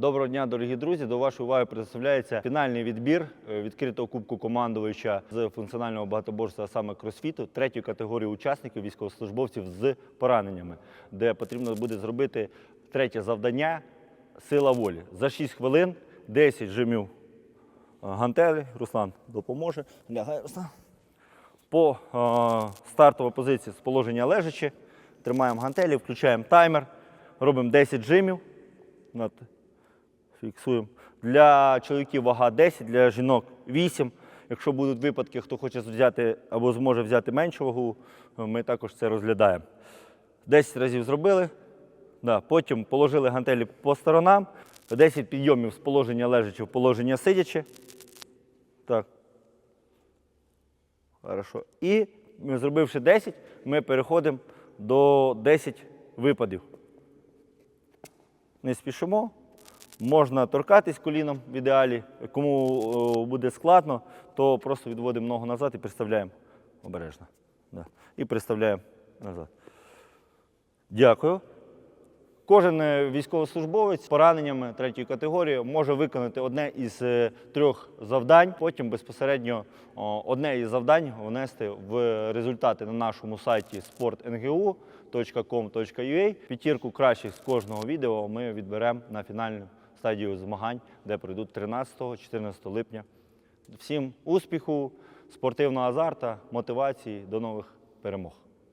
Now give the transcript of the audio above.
Доброго дня, дорогі друзі. До вашої уваги представляється фінальний відбір е, відкритого кубку командувача з функціонального багатоборства, а саме кросфіту, третьої категорії учасників військовослужбовців з пораненнями, де потрібно буде зробити третє завдання сила волі. За 6 хвилин 10 жимів е, гантелі. Руслан допоможе. Лягай, Руслан. По е, стартовій позиції з положення лежачи. Тримаємо гантелі, включаємо таймер, робимо 10 жимів. Фіксуємо. Для чоловіків вага 10, для жінок 8. Якщо будуть випадки, хто хоче взяти або зможе взяти меншу вагу, ми також це розглядаємо. 10 разів зробили. Да. Потім положили гантелі по сторонам. 10 підйомів з положення лежачи в положення сидячи. Так. Хорошо. І зробивши 10, ми переходимо до 10 випадів. Не спішимо. Можна торкатись коліном в ідеалі. Кому буде складно, то просто відводимо ногу назад і приставляємо обережно. Да. І приставляємо назад. Дякую. Кожен е, військовослужбовець з пораненнями третьої категорії може виконати одне із е, трьох завдань. Потім безпосередньо одне із завдань внести в результати на нашому сайті sportngu.com.ua. П'ятірку кращих з кожного відео ми відберемо на фінальну стадію змагань, де пройдуть 13-14 липня. Всім успіху, спортивного азарта, мотивації, до нових перемог.